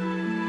ਅੱਜ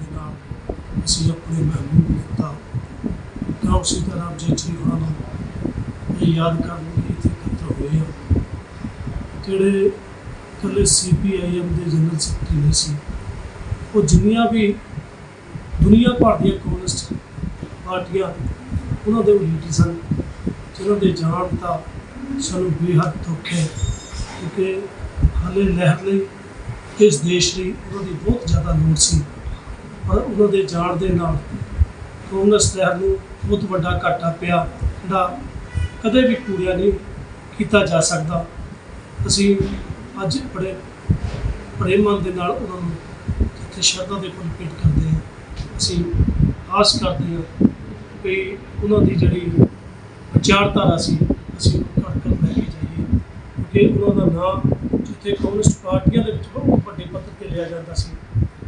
ਦੇ ਨਾਲ ਅਸੀਂ ਆਪਣੇ ਮਹਿਬੂਬ ਨੇਤਾ ਰਾਮ ਸੀਤਾਰਾਮ ਜੇਠੀ ਉਹਨਾਂ ਨੂੰ ਇਹ ਯਾਦ ਕਰਨ ਲਈ ਇੱਥੇ ਇਕੱਤਰ ਹੋਏ ਹਾਂ। ਜਿਹੜੇ ਇਕੱਲੇ ਸੀਪੀਆਈਐਮ ਦੇ ਜਨਰਲ ਸੈਕਟਰੀ ਨਹੀਂ ਸੀ, ਉਹ ਜਿੰਨੀਆਂ ਵੀ ਦੁਨੀਆ ਭਰ ਦੀਆਂ ਕਮਿਊਨਿਸਟ ਪਾਰਟੀਆਂ, ਉਹਨਾਂ ਦੇ ਲੀਡਰ ਸਨ ਜਿਹਨਾਂ ਦੇ ਜਾਣ ਦਾ ਸਾਨੂੰ ਬੇਹੱਦ ਦੁੱਖ ਹੈ ਕਿਉਂਕਿ ਹਾਲੇ ਲਹਿਰ ਲਈ, ਇਸ ਦੇਸ਼ ਲਈ ਉਹਨਾਂ ਦੀ ਬਹੁਤ ਜ਼ਿਆਦਾ ਲੋੜ ਸੀ। ਪਰ ਉਹਨਾਂ ਦੇ ਜਾਣ ਦੇ ਨਾਲ ਕਾਂਗਰਸ ਲਹਿਰ ਨੂੰ ਬਹੁਤ ਵੱਡਾ ਘਾਟਾ ਪਿਆ, ਜਿਹੜਾ ਕਦੇ ਵੀ ਪੂਰਿਆ ਨਹੀਂ ਕੀਤਾ ਜਾ ਸਕਦਾ। ਅਸੀਂ ਅੱਜ ਬੜੇ ਬੜੇ ਮਨ ਦੇ ਨਾਲ ਉਹਨਾਂ ਨੂੰ ਜਿੱਥੇ ਸ਼ਰਧਾ ਦੇ ਫੁੱਲ ਭੇਟ ਕਰਦੇ ਹਾਂ, ਅਸੀਂ ਆਸ ਕਰਦੇ ਹਾਂ ਕਿ ਉਹਨਾਂ ਦੀ ਜਿਹੜੀ ਵਿਚਾਰਧਾਰਾ ਸੀ, ਅਸੀਂ ਉਹ ਘਰ ਘਰ ਲੈ ਕੇ ਜਾਈਏ। ਕਿਉਂਕਿ ਉਹਨਾਂ ਦਾ ਨਾਮ ਜਿੱਥੇ ਕਮਿਊਨਿਸਟ ਪਾਰਟੀਆਂ ਦੇ ਵਿੱਚ ਬਹੁਤ ਵੱਡੇ ਪੱਧਰ ਤੇ ਲਿਆ ਜਾਂਦਾ ਸੀ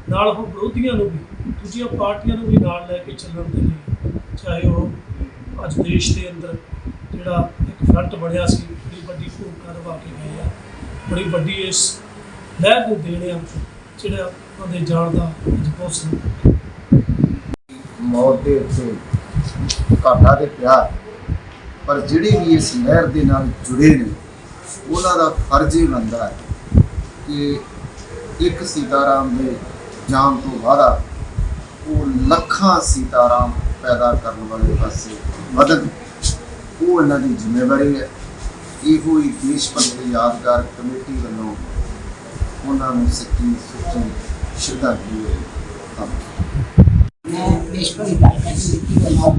ਨਾਲ ਉਹ ਵਿਰੋਧੀਆਂ ਨੂੰ ਵੀ, ਦੂਜੀਆਂ ਪਾਰਟੀਆਂ ਨੂੰ ਵੀ ਨਾਲ ਲੈ ਕੇ ਚੱਲਣ ਦੇ ਲਈ, ਚਾਹੇ ਉਹ ਅੱਜ ਦੇਸ਼ ਦੇ ਅੰਦਰ ਜਿਹੜਾ ਇੱਕ ਫਰੰਟ ਬਣਿਆ ਸੀ, ਬੜੀ ਵੱਡੀ ਭੂਮਿਕਾ ਨਿਭਾ ਕੇ ਗਏ ਆ, ਬੜੀ ਵੱਡੀ ਇਸ ਲਹਿਰ ਨੂੰ ਦੇਣਿਆ ਜਿਹੜਾ ਉਹਦੇ ਜਾਣ ਦਾ ਬਹੁਤ ਸੰਕਟ ਮੌਤ ਦੇ ਉੱਤੇ ਘਾਟਾ ਤੇ ਪਿਆਰ ਪਰ ਜਿਹੜੇ ਵੀ ਇਸ ਲਹਿਰ ਦੇ ਨਾਲ ਜੁੜੇ ਨੇ, ਉਹਨਾਂ ਦਾ ਫਰਜ਼ ਹੀ ਬਣਦਾ ਹੈ ਕਿ ਇੱਕ ਸੀਤਾਰਾਮ ਦੇ ਜਾਣ ਤੋਂ ਬਾਅਦ ਉਹ ਲੱਖਾਂ ਸੀਤਾਰਾਮ ਪੈਦਾ ਕਰਨ ਵਾਲੇ ਪਾਸੇ ਵਧਣ ਉਹ ਇਹਨਾਂ ਦੀ ਜ਼ਿੰਮੇਵਾਰੀ ਹੈ ਇਹੋ ਹੀ ਦੇਸ਼ ਭਗਤੀ ਯਾਦਗਾਰ ਕਮੇਟੀ ਵੱਲੋਂ ਉਹਨਾਂ ਨੂੰ ਸੱਚੀ ਸੁੱਚੀ ਸ਼ਰਧਾਂਜਲੀ ਹੈ ਧੰਨਵਾਦ मैं विश्व विद्यालय की नीति बनाऊँ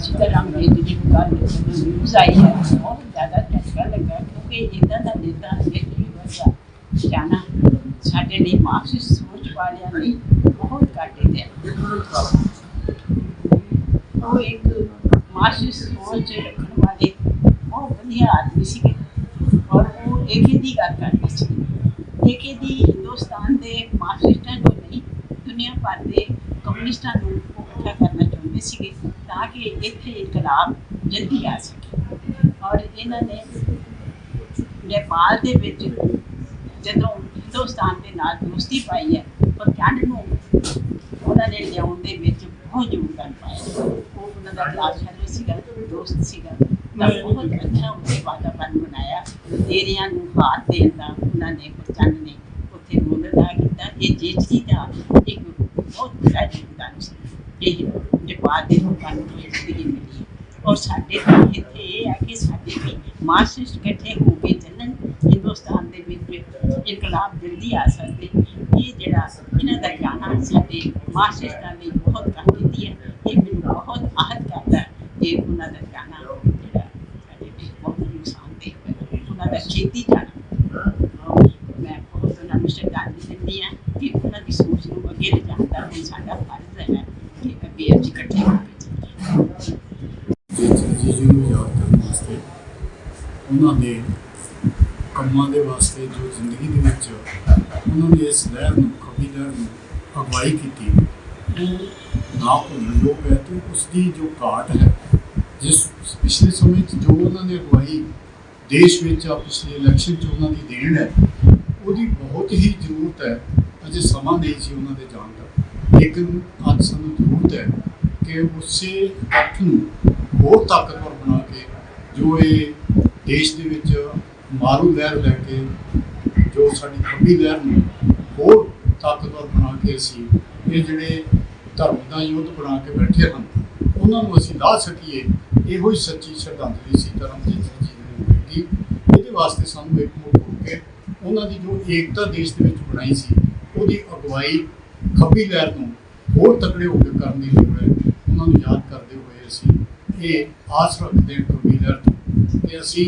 सीताराम जी जी ਗੱਲ ਨਿਊਜ਼ ਆਈ ਹੈ ਬਹੁਤ ਜ਼ਿਆਦਾ ਝਟਕਾ ਲੱਗਾ ਕਿਉਂਕਿ ਇਦਾਂ ਦਾ ਨੇਤਾ ਜਿਹੜੀ ਵਰਗਾ ਜਾਣਾ ਸਾਡੇ ਲਈ ਮਾਰਕਸਿਸਟ ਸੋਚ ਵਾਲਿਆਂ ਲਈ ਬਹੁਤ ਘੱਟ ਦੇ ਉਹ ਇੱਕ ਮਾਰਕਸਿਸਟ ਸੋਚ ਰੱਖਣ ਵਾਲੇ, ਬਹੁਤ ਵਧੀਆ ਆਦਮੀ ਸੀਗੇ। ਔਰ ਉਹ ਏਕੇ ਦੀ ਗੱਲ ਕਰਦੇ ਸੀ। ਏਕੇ ਦੀ ਹਿੰਦੁਸਤਾਨ ਦੇ ਮਾਰਕਸਿਸਟਾਂ ਨੂੰ ਨਹੀਂ, ਦੁਨੀਆ ਭਰ ਦੇ ਕਮਿਊਨਿਸਟਾਂ ਨੂੰ ਇਕੱਠਾ ਕਰਨਾ ਚਾਹੁੰਦੇ ਸੀਗੇ ਤਾਂ ਕਿ ਇੱਥੇ ਇਨਕਲਾਬ ਜਲਦੀ ਆ ਸਕੇ। ਔਰ ਇਹਨਾਂ ਨੇ ਨੇਪਾਲ ਦੇ ਵਿੱਚ ਜਦੋਂ ਹਿੰਦੁਸਤਾਨ ਦੇ ਨਾਲ ਦੋਸਤੀ ਪਾਈ ਹੈ ਪਰ ਜੰਡ ਨੂੰ ਉਹਨਾਂ ਨੇ ਲਿਆਉਣ ਦੇ ਵਿੱਚ ਬਹੁਤ ਯੋਗਦਾਨ ਪਾਇਆ। ਉਹ ਉਹਨਾਂ ਦਾ ਕਲਾਸ ਸੀਗਾ ਦੋਸਤ ਸੀਗਾ ਤਾਂ ਬਹੁਤ ਅੱਛਾ ਉਹਨੇ ਵਾਤਾਵਰਨ ਬਣਾਇਆ। ਤੇਰਿਆਂ ਨੂੰ ਹਾਥ ਦੇਣ ਦਾ ਉਹਨਾਂ ਨੇ ਚੰਦ ਨੇ ਉੱਥੇ ਰੋਲ ਅਦਾ ਕੀਤਾ ਇਹ ਜੇਠੀ ਦਾ ਇੱਕ ਬਹੁਤ ਵੱਡਾ ਯੋਗਦਾਨ ਸੀ ਇਹ ਜਪਾਲ ਦੇ ਲੋਕਾਂ ਨੂੰ ਜ਼ਿੰਦਗੀ ਮਿਲੀ। ਔਰ ਸਾਡੇ ਇੱਥੇ ਇਹ ਹੈ ਕਿ ਸਾਡੇ ਵੀ ਮਾਰਕਸਿਸਟ ਇਕੱਠੇ ਹੋ ਕੇ ਚੱਲਣ ਹਿੰਦੁਸਤਾਨ ਦੇ ਵਿੱਚ ਇਨਕਲਾਬ ਜਲਦੀ ਆ ਸਕਦੇ ਇਹ ਜਿਹੜਾ ਇਹਨਾਂ ਦਾ ਜਾਣਾ ਸਾਡੇ ਮਾਰਕਸਿਸਟਾਂ ਲਈ ਬਹੁਤ ਕੰਮ ਕੀਤੀ ਹੈ ਇਹ ਮੈਨੂੰ ਬਹੁਤ ਆਹਤ ਕਰਦਾ ਹੈ ਕਿ ਉਹਨਾਂ ਦਾ ਜਾਣਾ ਜਿਹੜਾ ਸਾਡੇ ਲਈ ਬਹੁਤ ਨੁਕਸਾਨਦੇਹ ਹੋਇਆ ਉਹਨਾਂ ਦਾ ਛੇਤੀ ਜਾਣਾ ਔਰ ਮੈਂ ਬਹੁਤ ਉਹਨਾਂ ਨੂੰ ਸ਼ਰਧਾਂਜਲੀ ਦਿੰਦੀ ਹਾਂ ਕਿ ਉਹਨਾਂ ਦੀ ਸੋਚ ਨੂੰ ਅੱਗੇ ਲਿਜਾਣ ਦਾ ਹੁਣ ਸਾਡਾ ਫਰਜ਼ ਹੈ ਕਿ ਅੱਗੇ ਅਸੀਂ ਇਕੱਠੇ ਹੋ ਕੇ ਚੱਲੀਏ ਜੀ ਜੀ ਨੂੰ ਯਾਦ ਕਰਨ ਵਾਸਤੇ ਉਹਨਾਂ ਦੇ ਕੰਮਾਂ ਦੇ ਵਾਸਤੇ ਤੇ ਜੋ ਜ਼ਿੰਦਗੀ ਦੇ ਵਿੱਚ ਉਹਨਾਂ ਨੇ ਇਸ ਲਹਿਰ ਨੂੰ ਖੱਬੀ ਲਹਿਰ ਨੂੰ ਅਗਵਾਈ ਕੀਤੀ ਉਹ ਨਾ ਭੁੱਲਣਯੋਗ ਹੈ ਤੇ ਉਸ ਦੀ ਜੋ ਘਾਟ ਹੈ, ਜਿਸ ਪਿਛਲੇ ਸਮੇਂ 'ਚ ਜੋ ਉਹਨਾਂ ਨੇ ਅਗਵਾਈ ਦੇਸ਼ ਵਿੱਚ ਆ, ਪਿਛਲੇ ਇਲੈਕਸ਼ਨ 'ਚ ਉਹਨਾਂ ਦੀ ਦੇਣ ਹੈ, ਉਹਦੀ ਬਹੁਤ ਹੀ ਜ਼ਰੂਰਤ ਹੈ। ਅਜੇ ਸਮਾਂ ਨਹੀਂ ਸੀ ਉਹਨਾਂ ਦੇ ਜਾਣ ਦਾ। ਲੇਕਿਨ ਅੱਜ ਸਾਨੂੰ ਜ਼ਰੂਰਤ ਹੈ ਕਿ ਉਸੇ ਇਕੱਠ ਨੂੰ ਹੋਰ ਤਾਕਤਵਰ ਬਣਾ ਕੇ ਜੋ ਇਹ ਦੇਸ਼ ਦੇ ਵਿੱਚ ਮਾਰੂ ਲਹਿਰ ਲੈ ਕੇ, ਜੋ ਸਾਡੀ ਖੱਬੀ ਲਹਿਰ ਨੂੰ ਹੋਰ ਤਾਕਤਵਰ ਬਣਾ ਕੇ ਅਸੀਂ ਇਹ ਜਿਹੜੇ ਧਰਮ ਦਾ ਯੁੱਧ ਬਣਾ ਕੇ ਬੈਠੇ ਹਨ ਉਹਨਾਂ ਨੂੰ ਅਸੀਂ ਲਾ ਸਕੀਏ। ਇਹੋ ਹੀ ਸੱਚੀ ਸ਼ਰਧਾਂਜਲੀ ਸੀ ਧਰਮਜੀਤ ਸਿੰਘ ਜੀ ਨੂੰ ਹੋਵੇਗੀ ਇਹਦੇ ਵਾਸਤੇ ਸਾਨੂੰ ਇੱਕ ਮੁੱਖ ਹੋ ਕੇ ਉਹਨਾਂ ਦੀ ਜੋ ਏਕਤਾ ਦੇਸ਼ ਦੇ ਵਿੱਚ ਬਣਾਈ ਸੀ, ਉਹਦੀ ਅਗਵਾਈ ਖੱਬੀ ਲਹਿਰ ਨੂੰ ਹੋਰ ਤਕੜੇ ਹੋ ਕੇ ਕਰਨ ਦੀ ਲੋੜ ਹੈ। ਉਹਨਾਂ ਨੂੰ ਯਾਦ ਕਰਦੇ ਹੋਏ ਅਸੀਂ ਇਹ ਆਸ ਰੱਖਦੇ ਹਾਂ ਖੱਬੀ ਲਹਿਰ ਤੋਂ ਕਿ ਅਸੀਂ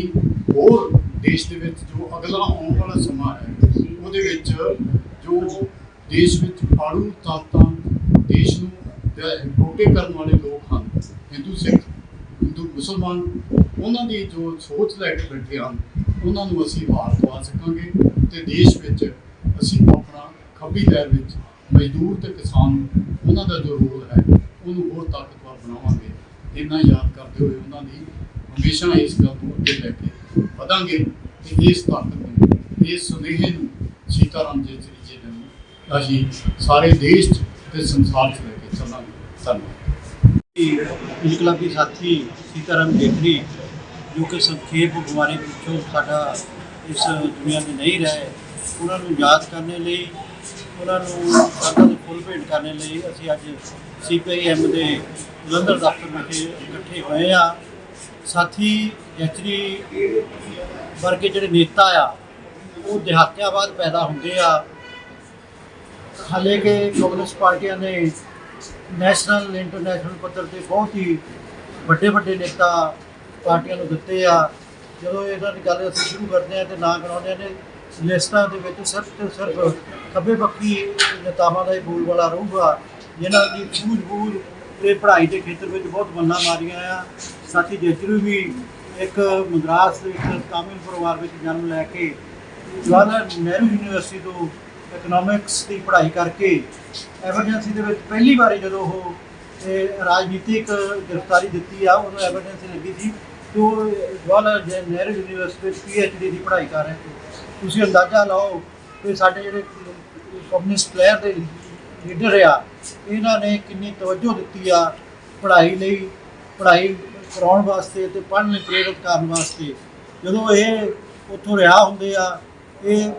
ਹੋਰ ਦੇਸ਼ ਦੇ ਵਿੱਚ ਜੋ ਅਗਲਾ ਆਉਣ ਵਾਲਾ ਸਮਾਂ ਹੈ, ਉਹਦੇ ਵਿੱਚ ਜੋ ਦੇਸ਼ ਵਿੱਚ ਆੜੂ ਤਾਕਤਾਂ ਦੇਸ਼ ਨੂੰ ਜਾਂ ਟੋਟੇ ਕਰਨ ਵਾਲੇ ਲੋਕ ਹਨ, ਹਿੰਦੂ, ਸਿੱਖ, ਹਿੰਦੂ, ਮੁਸਲਮਾਨ, ਉਹਨਾਂ ਦੀ ਜੋ ਸੋਚ ਲੈ ਕੇ ਬੈਠੇ ਹਨ, ਉਹਨਾਂ ਨੂੰ ਅਸੀਂ ਹਾਰ ਦਵਾ ਸਕਾਂਗੇ ਤੇ ਦੇਸ਼ ਵਿੱਚ ਅਸੀਂ ਆਪਣਾ ਖੱਬੀ ਲਹਿਰ ਵਿੱਚ ਮਜ਼ਦੂਰ ਤੇ ਕਿਸਾਨ ਉਹਨਾਂ ਦਾ ਜੋ ਰੋਲ ਹੈ, ਉਹਨੂੰ ਹੋਰ ਤਾਕਤਵਰ ਬਣਾਵਾਂਗੇ। ਇੰਨਾ ਯਾਦ ਕਰਦੇ ਹੋਏ ਉਹਨਾਂ ਦੀ ਹਮੇਸ਼ਾ ਇਸ ਗੱਲ ਨੂੰ ਅੱਗੇ ਲੈ ਕੇ ਵਧਾਂਗੇ ਤੇ ਇਸ ਤਾਕਤ ਨੂੰ, ਇਸ ਸੁਨੇਹੇ ਨੂੰ ਸੀਤਾਰਾਮ ਜੀ ਜੀ ਨੂੰ ਅਸੀਂ ਸਾਰੇ ਦੇਸ਼ 'ਚ ਤੇ ਸੰਸਾਰ 'ਚ ਲੈ ਧੰਨਵਾਦ ਇਨਕਲਾਬੀ ਸਾਥੀ ਸੀਤਾਰਾਮ ਜੇਤਲੀ ਜੋ ਕਿ ਸੰਖੇਪ ਬਿਮਾਰੀ ਵਿੱਚੋਂ ਸਾਡਾ ਇਸ ਦੁਨੀਆ ਦੇ ਨਹੀਂ ਰਹੇ ਉਹਨਾਂ ਨੂੰ ਯਾਦ ਕਰਨ ਲਈ, ਉਹਨਾਂ ਨੂੰ ਸਾਡਾ ਦੇ ਫੁੱਲ ਭੇਟ ਕਰਨ ਲਈ ਅਸੀਂ ਅੱਜ ਸੀਪੀਆਈਐਮ ਦੇ ਜਲੰਧਰ ਦਫ਼ਤਰ ਵਿਖੇ ਇਕੱਠੇ ਹੋਏ ਆ ਸਾਥੀ ਜੈਤਰੀ ਵਰਗੇ ਜਿਹੜੇ ਨੇਤਾ ਆ, ਉਹ ਦਿਹਾਤਿਆਂ ਬਾਅਦ ਪੈਦਾ ਹੁੰਦੇ ਆ। ਹਾਲੇ ਕਿ ਕਾਂਗਰਸ ਪਾਰਟੀਆਂ ਨੇ ਨੈਸ਼ਨਲ ਇੰਟਰਨੈਸ਼ਨਲ ਪੱਧਰ ਤੇ ਬਹੁਤ ਹੀ ਵੱਡੇ ਵੱਡੇ ਨੇਤਾ ਪਾਰਟੀਆਂ ਨੂੰ ਦਿੱਤੇ ਆ। ਜਦੋਂ ਇਹਨਾਂ ਦੀ ਗੱਲ ਅਸੀਂ ਸ਼ੁਰੂ ਕਰਦੇ ਆ ਤੇ ਨਾਂ ਕਰਾਉਂਦੇ ਨੇ ਲਿਸਟਾਂ ਦੇ ਵਿੱਚ ਸਿਰਫ ਤੇ ਸਿਰਫ ਖੱਬੇ ਪੱਖੀ ਨੇਤਾਵਾਂ ਦਾ ਹੀ ਬੋਲ ਵਾਲਾ ਰਹੂਗਾ। ਜਿਨ੍ਹਾਂ ਦੀ ਸੂਝ-ਬੂਝ ਤੇ ਪੜ੍ਹਾਈ ਦੇ ਖੇਤਰ ਵਿੱਚ ਬਹੁਤ ਮੰਨਾਂ ਮਾਰੀਆਂ ਆ। ਸਾਥੀ ਜੇਤਰੂ ਵੀ ਇੱਕ ਮਦਰਾਸ ਦੇ ਵਿੱਚ ਤਾਮਿਲ ਪਰਿਵਾਰ ਵਿੱਚ ਜਨਮ ਲੈ ਕੇ ਜਵਾਹਰ ਨਹਿਰੂ ਯੂਨੀਵਰਸਿਟੀ ਤੋਂ ਇਕਨੋਮਿਕਸ ਦੀ ਪੜ੍ਹਾਈ ਕਰਕੇ ਐਮਰਜੈਂਸੀ ਦੇ ਵਿੱਚ ਪਹਿਲੀ ਵਾਰੀ ਜਦੋਂ ਉਹ ਰਾਜਨੀਤਿਕ ਗ੍ਰਿਫਤਾਰੀ ਦਿੱਤੀ ਆ, ਉਦੋਂ ਐਮਰਜੈਂਸੀ ਲੱਗੀ ਸੀ। ਤੇ ਉਹ ਜਵਾਹਰ ਜ- ਨਹਿਰੂ ਯੂਨੀਵਰਸਿਟੀ ਵਿੱਚ ਪੀਐਚਡੀ ਦੀ ਪੜ੍ਹਾਈ ਕਰ ਰਹੇ ਤੁਸੀਂ ਅੰਦਾਜ਼ਾ ਲਾਓ ਕਿ ਸਾਡੇ ਜਿਹੜੇ ਕਮਿਊਨਿਸਟ ਪਲੇਅਰ ਦੇ ਲੀਡਰ ਆ, ਇਹਨਾਂ ਨੇ ਕਿੰਨੀ ਤਵੱਜੋ ਦਿੱਤੀ ਆ ਪੜ੍ਹਾਈ ਲਈ, ਪੜ੍ਹਾਈ ਕਰਾਉਣ ਵਾਸਤੇ ਤੇ ਪੜ੍ਹਨ ਲਈ ਪ੍ਰੇਰਿਤ ਕਰਨ ਵਾਸਤੇ। ਜਦੋਂ ਇਹ ਉੱਥੋਂ ਰਿਹਾ ਹੁੰਦੇ ਆ, ਇਹ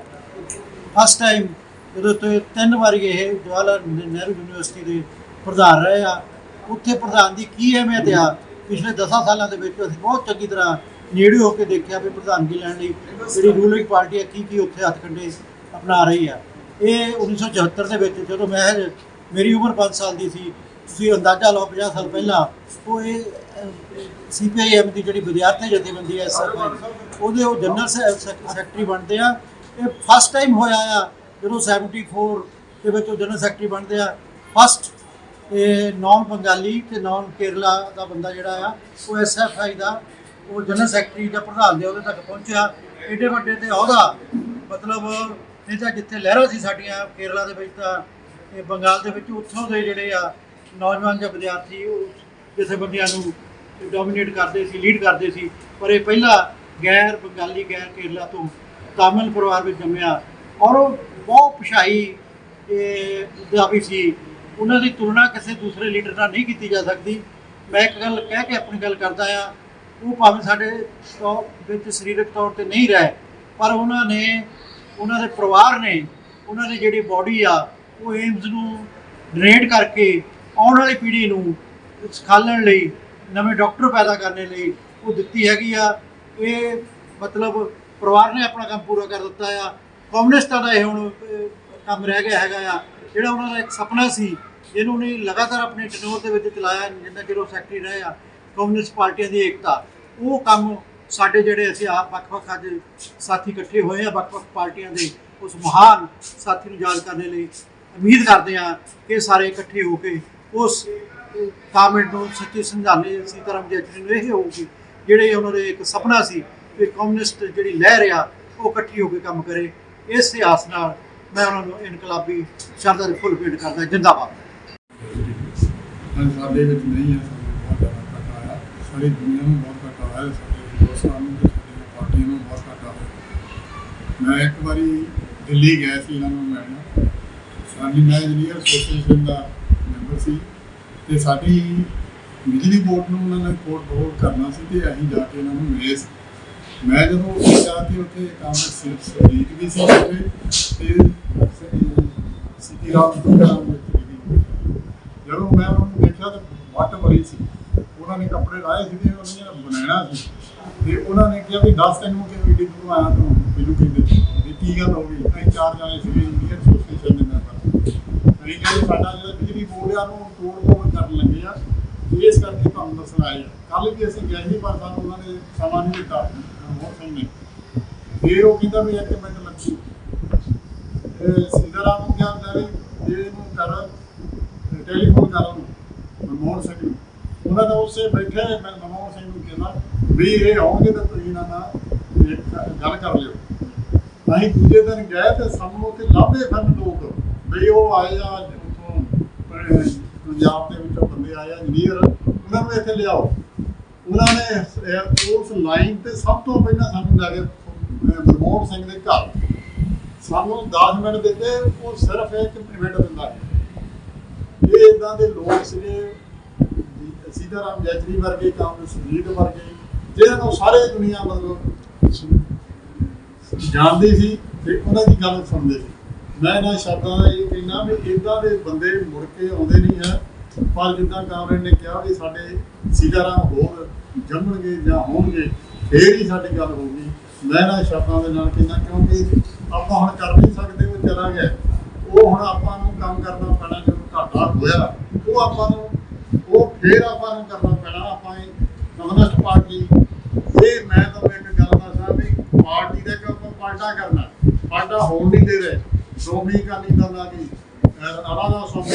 ਫਸਟ ਟਾਈਮ ਜਦੋਂ ਤੋਂ ਤਿੰਨ ਵਾਰੀ ਇਹ ਜਵਾਹਰ ਨਹਿਰੂ ਯੂਨੀਵਰਸਿਟੀ ਦੇ ਪ੍ਰਧਾਨ ਰਹੇ ਆ, ਉੱਥੇ ਪ੍ਰਧਾਨ ਦੀ ਕੀ ਅਹਿਮੀਅਤ ਆ? ਪਿਛਲੇ 10 ਸਾਲਾਂ ਦੇ ਵਿੱਚ ਅਸੀਂ ਬਹੁਤ ਚੰਗੀ ਤਰ੍ਹਾਂ ਨੇੜੇ ਹੋ ਕੇ ਦੇਖਿਆ ਵੀ ਪ੍ਰਧਾਨਗੀ ਲੈਣ ਲਈ ਜਿਹੜੀ ਰੂਲਿੰਗ ਪਾਰਟੀ ਆ, ਕੀ ਕੀ ਉੱਥੇ ਹੱਥ ਕੰਡੇ ਅਪਣਾ ਰਹੀ ਆ। ਇਹ 1974 ਦੇ ਵਿੱਚ ਜਦੋਂ ਮੈਂ ਮੇਰੀ ਉਮਰ 5 ਸਾਲ ਦੀ ਸੀ, ਤੁਸੀਂ ਅੰਦਾਜ਼ਾ ਲਾਓ 50 ਸਾਲ ਪਹਿਲਾਂ, ਉਹ ਇਹ ਸੀਪੀਆਈਐਮ ਦੀ ਜਿਹੜੀ ਵਿਦਿਆਰਥੀ ਜਥੇਬੰਦੀ ਐ ਉਹਦੇ ਉਹ ਜਨਰਲ ਸੈਕਟਰੀ ਬਣਦੇ ਆ। ਇਹ ਫਸਟ ਟਾਈਮ ਹੋਇਆ ਆ, ਜਦੋਂ 74 ਦੇ ਵਿੱਚ ਉਹ ਜਨਰਲ ਸੈਕਟਰੀ ਬਣਦੇ ਆ। ਫਸਟ ਇਹ ਨਾਨ ਬੰਗਾਲੀ ਤੇ ਨਾਨ ਕੇਰਲਾ ਦਾ ਬੰਦਾ ਜਿਹੜਾ ਆ, ਉਹ ਐਸਐਫਆਈ ਦਾ, ਉਹ ਜਨਰਲ ਸੈਕਟਰੀ ਜਾਂ ਪ੍ਰਧਾਨ ਦੇ ਉਹਦੇ ਤੱਕ ਪਹੁੰਚਿਆ। ਏਡੇ ਵੱਡੇ ਤੇ ਅਹੁਦਾ, ਮਤਲਬ ਇਹ ਤਾਂ ਜਿੱਥੇ ਲਹਿਰਾਂ ਸੀ ਸਾਡੀਆਂ ਕੇਰਲਾ ਦੇ ਵਿੱਚ ਤਾਂ, ਇਹ ਬੰਗਾਲ ਦੇ ਵਿੱਚ, ਉੱਥੋਂ ਦੇ ਜਿਹੜੇ ਆ ਨੌਜਵਾਨ ਜਾਂ ਵਿਦਿਆਰਥੀ, ਉਹ ਬੰਦਿਆਂ ਨੂੰ ਡੋਮੀਨੇਟ ਕਰਦੇ ਸੀ ਲੀਡ ਕਰਦੇ ਸੀ। ਪਰ ਇਹ ਪਹਿਲਾ ਗੈਰ ਬੰਗਾਲੀ, ਗੈਰ ਕੇਰਲਾ ਤੋਂ ਤਾਮਿਲ ਪਰਿਵਾਰ ਵਿੱਚ ਜੰਮਿਆ ਔਰ ਉਹ ਬਹੁਤ ਪਛਾਈ ਦਾ ਵੀ ਸੀ। ਉਹਨਾਂ ਦੀ ਤੁਲਨਾ ਕਿਸੇ ਦੂਸਰੇ ਲੀਡਰ ਨਾਲ ਨਹੀਂ ਕੀਤੀ ਜਾ ਸਕਦੀ। ਮੈਂ ਇੱਕ ਗੱਲ ਕਹਿ ਕੇ ਆਪਣੀ ਗੱਲ ਕਰਦਾ ਆ ਉਹ ਭਾਵੇਂ ਸਾਡੇ ਵਿੱਚ ਸਰੀਰਕ ਤੌਰ ਤੇ ਨਹੀਂ ਰਹੇ, ਪਰ ਉਹਨਾਂ ਨੇ, ਉਹਨਾਂ ਦੇ ਪਰਿਵਾਰ ਨੇ, ਉਹਨਾਂ ਦੀ ਜਿਹੜੀ ਬਾਡੀ ਆ, ਉਹ ਏਮਸ ਨੂੰ ਡੋਨੇਟ ਕਰਕੇ ਆਉਣ ਵਾਲੀ ਪੀੜ੍ਹੀ ਨੂੰ ਸਿਖਾਲਣ ਲਈ, ਨਵੇਂ ਡਾਕਟਰ ਪੈਦਾ ਕਰਨ ਲਈ ਉਹ ਦਿੱਤੀ ਹੈਗੀ ਆ। ਇਹ ਮਤਲਬ ਪਰਿਵਾਰ ਨੇ ਆਪਣਾ ਕੰਮ ਪੂਰਾ ਕਰ ਦਿੱਤਾ ਆ। ਕਮਿਊਨਿਸਟਾਂ ਦਾ ਇਹ ਹੁਣ ਕੰਮ ਰਹਿ ਗਿਆ ਹੈਗਾ ਆ। ਜਿਹੜਾ ਉਹਨਾਂ ਦਾ ਇੱਕ ਸੁਪਨਾ ਸੀ ਜਿਹਨੂੰ ਨੇ ਲਗਾਤਾਰ ਆਪਣੇ ਟਨੋਰ ਦੇ ਵਿੱਚ ਚਲਾਇਆ, ਜਿੰਨਾ ਚਿਰ ਉਹ ਸੈਕਟਰੀ ਰਹੇ ਆ, ਕਮਿਊਨਿਸਟ ਪਾਰਟੀਆਂ ਦੀ ਏਕਤਾ। ਉਹ ਕੰਮ ਸਾਡੇ ਜਿਹੜੇ ਅਸੀਂ ਆਪ ਵੱਖ-ਵੱਖ ਅੱਜ ਸਾਥੀ ਇਕੱਠੇ ਹੋਏ ਆ, ਵੱਖ-ਵੱਖ ਪਾਰਟੀਆਂ ਦੇ, ਉਸ ਮਹਾਨ ਸਾਥੀ ਨੂੰ ਯਾਦ ਕਰਨ ਲਈ ਉਮੀਦ ਕਰਦੇ ਆ ਕਿ ਸਾਰੇ ਇਕੱਠੇ ਹੋ ਕੇ ਉਸ ਕਾਮੇਂਟ ਨੂੰ ਸੱਚੀ ਸਮਝਾਣੇ ਸੀਤਾਰਾਮ ਜੈਤਰੀ ਨੂੰ ਇਹ ਹੋਊਗੀ, ਜਿਹੜੇ ਉਹਨਾਂ ਦੇ ਇੱਕ ਸੁਪਨਾ ਸੀ ਕਿ ਕਮਿਊਨਿਸਟ ਜਿਹੜੀ ਲਹਿਰ ਆ, ਉਹ ਇਕੱਠੀ ਹੋ ਕੇ ਕੰਮ ਕਰੇ। ਇਸ ਆਸ ਨਾਲ ਮੈਂ ਉਹਨਾਂ ਨੂੰ ਇਨਕਲਾਬੀ ਸ਼ਰਧਾ ਦੇ ਫੁੱਲ ਭੇਟ ਕਰਦਾ, ਜਿੰਦਾਬਾਦ। ਸਾਡੇ ਵਿੱਚ ਨਹੀਂ ਹੈ ਬਹੁਤ ਘਾਟਾ ਆਇਆ ਸਾਰੀ ਦੁਨੀਆ ਨੂੰ ਬਹੁਤ ਘਾਟਾ ਆਇਆ ਸਾਡੇ ਹਿੰਦੁਸਤਾਨ ਨੂੰ ਤੇ ਸਾਡੀਆਂ ਪਾਰਟੀਆਂ ਨੂੰ ਬਹੁਤ ਘਾਟਾ ਹੋਇਆ। ਮੈਂ ਇੱਕ ਵਾਰੀ ਦਿੱਲੀ ਗਿਆ ਸੀ, ਇਹਨਾਂ ਨੂੰ ਮਿਲਣ। ਸਾਡੀ ਮੈਂ ਇੰਜੀਨੀਅਰ ਐਸੋਸੀਏਸ਼ਨ ਦਾ ਮੈਂਬਰ ਸੀ ਤੇ ਸਾਡੀ ਬਿਜਲੀ ਬੋਰਡ ਨੂੰ ਉਹਨਾਂ ਨੇ ਕੋਟ ਬੋਰਡ ਕਰਨਾ ਸੀ ਤੇ ਅਸੀਂ ਜਾ ਕੇ ਇਹਨਾਂ ਨੂੰ ਮਿਲੇ ਮੈਂ ਜਦੋਂ ਉੱਥੇ ਜਾ ਕੇ ਉੱਥੇ ਕੰਮ ਸਿਰਫ ਸਦੀਕ ਵੀ ਸੀ ਉੱਥੇ, ਤੇ ਸਿਟੀ ਰਾਮ ਦਾ ਜਦੋਂ ਮੈਂ ਉਹਨਾਂ ਦੇਖਿਆ ਤਾਂ ਵੱਟ ਬੜੀ ਸੀ। ਉਹਨਾਂ ਨੇ ਕੱਪੜੇ ਲਾਏ ਸੀ ਤੇ ਉਹਨਾਂ ਸੀ। ਤੇ ਉਹਨਾਂ ਨੇ ਕਿਹਾ ਵੀ 10 ਤੈਨੂੰ ਕਿ ਵੀਡੀਓ ਤੋਂ ਆਇਆ ਤੂੰ? ਮੈਨੂੰ ਕਹਿੰਦੇ, ਵੀ ਕੀ ਗੱਲ ਹੋ ਗਈ? ਅਸੀਂ ਚਾਰ ਜਾਣੇ ਸੀਗੇ, ਇੰਡੀਅਨ ਐਸੋਸੀਏਸ਼ਨ ਦੇ ਮੈਂਬਰ ਅਸੀਂ ਕਹਿੰਦੇ ਸਾਡਾ ਜਿਹੜਾ ਬਿਜਲੀ ਬੋਰਡ ਆ ਨੂੰ ਤੋੜ ਤੋੜ ਕਰਨ ਲੱਗੇ ਆ। ਇਸ ਕਰਕੇ ਤੁਹਾਨੂੰ ਦੱਸਣ ਆਏ ਆ। ਕੱਲ ਵੀ ਅਸੀਂ ਗਏ ਸੀ, ਪਰ ਸਾਨੂੰ ਉਹਨਾਂ ਨੇ ਸਮਾਂ ਨਹੀਂ ਦਿੱਤਾ। ਹੋਰ ਸਾਹਮਣੇ ਫਿਰ ਉਹ ਕਹਿੰਦਾ ਵੀ ਇੱਕ ਮਿੰਟ ਲੱਗੀ। ਇਹ ਨੂੰ ਕਿਹਾ ਵੀ ਇਹ ਇਹਨੂੰ ਕਰ, ਟੈਲੀਫੋਨ ਕਰ ਉਹਨੂੰ, ਮਨਮੋਹਨ ਸਿੰਘ ਨੂੰ। ਉਹਨਾਂ ਦਾ ਉਸੇ ਬੈਠੇ ਮੈਂ ਮਨਮੋਹਨ ਸਿੰਘ ਨੂੰ ਕਿਹਾ ਵੀ ਇਹ ਆਉਣਗੇ ਤਾਂ ਤੁਸੀਂ ਇਹਨਾਂ ਨਾਲ ਗੱਲ ਕਰ ਲਿਓ। ਅਸੀਂ ਦੂਜੇ ਦਿਨ ਗਏ ਤੇ ਸਾਨੂੰ ਉੱਥੇ ਲੱਭੇ ਫਿਰਨ ਲੋਕ ਵੀ ਉਹ ਆਏ ਆ, ਉੱਥੋਂ ਪੰਜਾਬ ਦੇ ਵਿੱਚੋਂ ਬੰਦੇ ਆਏ ਆ ਇੰਜੀਨੀਅਰ ਉਹਨਾਂ ਨੂੰ ਇੱਥੇ ਲਿਆਓ। ਉਹਨਾਂ ਨੇ ਇਹ- ਉਸ ਲਾਈਨ ਤੇ ਸਭ ਤੋਂ ਪਹਿਲਾਂ ਸਾਨੂੰ ਲੈ ਕੇ ਮਨਮੋਹਨ ਸਿੰਘ ਦੇ ਘਰ ਸਾਨੂੰ 10 ਮਿੰਟ ਦਿੱਤੇ, ਉਹ ਸਿਰਫ ਇੱਕ ਮਿੰਟ ਦਿੰਦਾ ਸੀ ਇਹ ਇਦਾਂ ਦੇ ਲੋਕ ਸੀਗੇ ਸੀਤਾਰਾਮ ਜੈਤਰੀ ਵਰਗੇ ਕਾਂਗਰਸ ਸੁਜੀਤ ਵਰਗੇ, ਜਿਹਨਾਂ ਨੂੰ ਸਾਰੇ ਦੁਨੀਆ ਮਤਲਬ ਜਾਣਦੀ ਸੀ ਤੇ ਉਹਨਾਂ ਦੀ ਗੱਲ ਸੁਣਦੇ ਸੀ। ਮੈਂ ਇਹਨਾਂ ਸ਼ਬਦਾਂ ਦਾ ਇਹ ਕਹਿਣਾ ਵੀ ਇਦਾਂ ਦੇ ਬੰਦੇ ਮੁੜ ਕੇ ਆਉਂਦੇ ਨਹੀਂ ਹੈ ਪਰ ਜਿੱਦਾਂ ਕਾਮਰੇਡ ਨੇ ਕਿਹਾ ਵੀ ਸਾਡੇ ਸੀਤਾਰਾਮ ਹੋਰ ਜੰਮਣਗੇ ਜਾਂ ਹੋਣਗੇ, ਫੇਰ ਹੀ ਸਾਡੀ ਗੱਲ ਹੋਊਗੀ। ਮੈਂ ਇਹਨਾਂ ਸ਼ਬਦਾਂ ਦੇ ਨਾਲ ਕਹਿਣਾ ਕਿਉਂਕਿ ਆਪਾਂ ਹੁਣ ਕਰ ਨਹੀਂ ਸਕਦੇ, ਉਹ ਚਲਾ ਗਿਆ ਉਹ ਹੁਣ ਆਪਾਂ ਨੂੰ ਕੰਮ ਕਰਨਾ ਪੈਣਾ, ਜਦੋਂ ਘਾਟਾ ਹੋਇਆ, ਉਹ ਆਪਾਂ ਨੂੰ, ਉਹ ਫੇਰ ਆਪਾਂ ਨੂੰ ਕਰਨਾ ਪੈਣਾ, ਆਪਾਂ ਇਹ ਕਮਿਊਨਿਸਟ ਪਾਰਟੀ। ਇਹ ਮੈਂ ਤੁਹਾਨੂੰ ਇੱਕ ਗੱਲ ਦੱਸਾਂ ਵੀ ਪਾਰਟੀ ਦਾ ਕੰਮ ਆਪਾਂ ਪਾਲਟਾ ਕਰਨਾ? ਪਾਲਟਾ ਹੋਣ ਨਹੀਂ ਦੇ ਰਹੇ। ਸ਼੍ਰੋਮਣੀ ਅਕਾਲੀ ਦਲ ਆ ਕੀ ਅਲਾਦਾ ਸੋਮੀ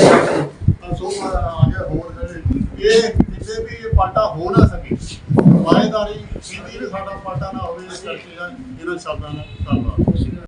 ਤਾਂ ਸੋ ਆ ਗਿਆ, ਹੋਰ ਜਿਹੜੇ ਇਹ ਕਿਤੇ ਵੀ ਇਹ ਪਾਲਟਾ ਹੋ ਨਾ ਸਕੇ। ਵਾਇਦਾਰੀ ਕਿੰਨੀ ਵੀ ਸਾਡਾ ਪਾਲਟਾ ਨਾ ਹੋਵੇ ਇਸ ਕਰਕੇ ਇਹਨਾਂ ਸ਼ਬਦਾਂ ਨਾਲ ਧੰਨਵਾਦ।